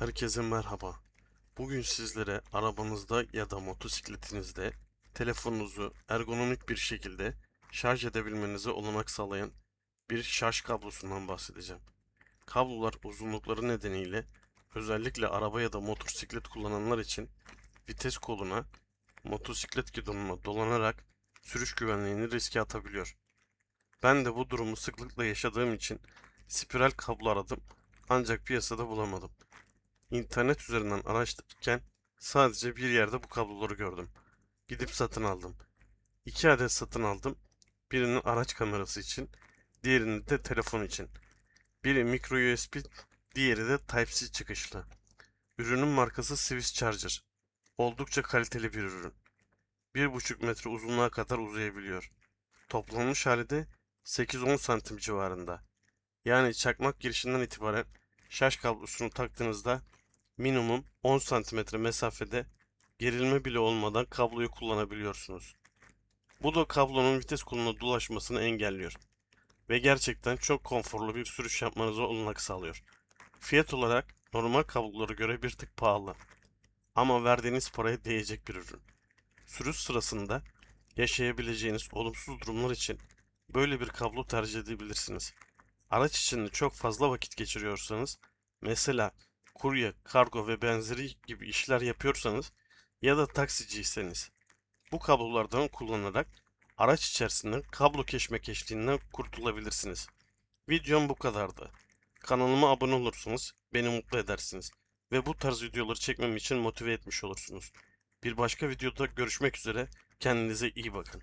Herkese merhaba. Bugün sizlere arabanızda ya da motosikletinizde telefonunuzu ergonomik bir şekilde şarj edebilmenize olanak sağlayan bir şarj kablosundan bahsedeceğim. Kablolar uzunlukları nedeniyle özellikle araba ya da motosiklet kullananlar için vites koluna, motosiklet gidonuna dolanarak sürüş güvenliğini riske atabiliyor. Ben de bu durumu sıklıkla yaşadığım için spiral kablo aradım ancak piyasada bulamadım. İnternet üzerinden araştırırken sadece bir yerde bu kabloları gördüm. Gidip satın aldım. İki adet satın aldım. Birini araç kamerası için, diğerini de telefon için. Biri micro USB, diğeri de Type-C çıkışlı. Ürünün markası Swiss Charger. Oldukça kaliteli bir ürün. 1,5 metre uzunluğa kadar uzayabiliyor. Toplanmış hali de 8-10 santim civarında. Yani çakmak girişinden itibaren şarj kablosunu taktığınızda minimum 10 santimetre mesafede gerilme bile olmadan kabloyu kullanabiliyorsunuz. Bu da kablonun vites koluna dolaşmasını engelliyor ve gerçekten çok konforlu bir sürüş yapmanıza olanak sağlıyor. Fiyat olarak normal kablolara göre bir tık pahalı ama verdiğiniz paraya değecek bir ürün. Sürüş sırasında yaşayabileceğiniz olumsuz durumlar için böyle bir kablo tercih edebilirsiniz. Araç içinde çok fazla vakit geçiriyorsanız, mesela kurye, kargo ve benzeri gibi işler yapıyorsanız ya da taksiciyseniz bu kablolardan kullanarak araç içerisinde kablo keşmekeşliğinden kurtulabilirsiniz. Videom bu kadardı. Kanalıma abone olursanız beni mutlu edersiniz ve bu tarz videoları çekmem için motive etmiş olursunuz. Bir başka videoda görüşmek üzere. Kendinize iyi bakın.